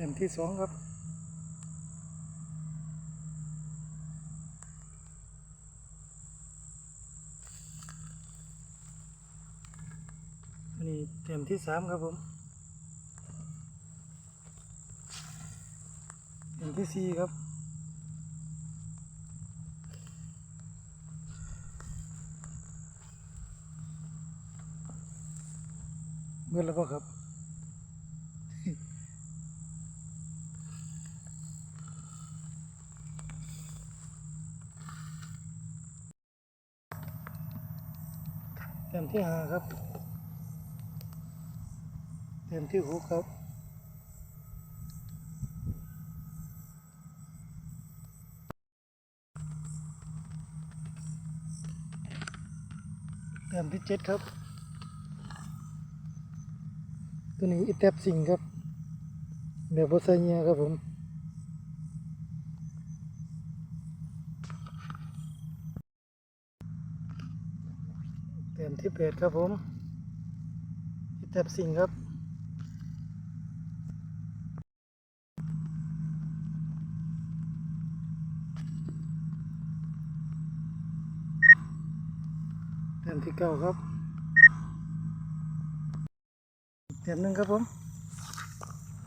ต้มที่สองครับนนี้เต็มที่สามครับผมเต็มที่สี่ครับเมื่อแล้วก็ครับ เต็มที่ห้าครับ เต็มที่หกครับเต็มที่เจ็ดครับ ตัวนี้อีแทบสิงครับเดี๋ยวบใส่เงียครับผม เต็มที่แปดครับผมอีแทบสิงครับแต้มที่เก้าครับแต้มหนึ่งครับผม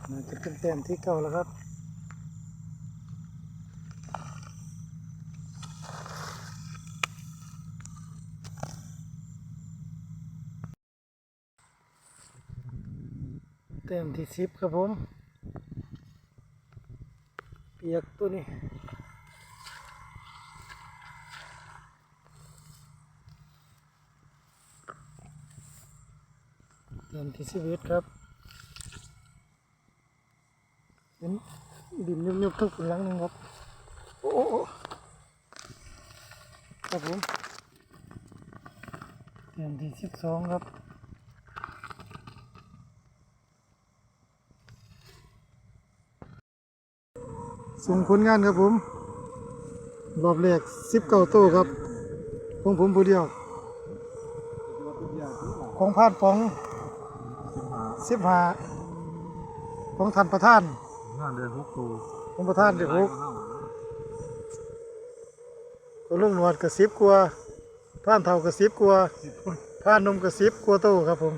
มาจะเป็นแต้มที่เก้าแล้วครับ ต้มที่สิบครับผม เปียกตัวนี้เดือนที่สิบเอ็ดครับเป็นดินยุบๆทั้งหลังนึงครับโอ้ครับผมเดือนที่สิบสองครับ ส่งผลงานครับผม รอบแรกสิบเก้าโต้ครับ ของผมผู้เดียว ของพานปองสิบห้าของท่านประธานงานเดินหกตัวของประธานเด็กหกก็ลุงหนวดกระสิบกว่าผ่านเท่ากระสิบกว่าผ่านนมกระสิบกว่าโตครับผม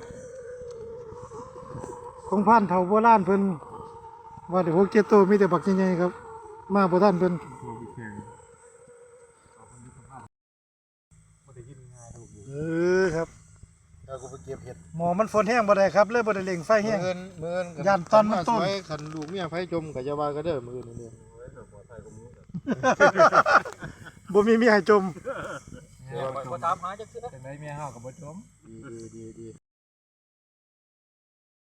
ของผ่านเท่าโบราณเพิ่นว่าเด็กหกเจ็ดโตมีแต่บักใหญ่ๆครับ มาประธานเพิ่นตัวบีแข่งเอาคนที่สภาพบ่ได้กินง่ายลูกเออครับแล้วก็ไปเก็บเห็ดหมอมันฝนแห้งบ่ได้ครับเลยบ่ได้เล่งไฟแห้ง เงินเงินย่านตอนมันต้นไว้คันลูกเมียไฟจมกับยาบาก็เด้อมือนี่เนี่ยบ่มีมีให้จม เดี๋ยวบ่ตามหาจักเทื่อ จังได๋เมียเฮาก็บ่จม ดีดีดี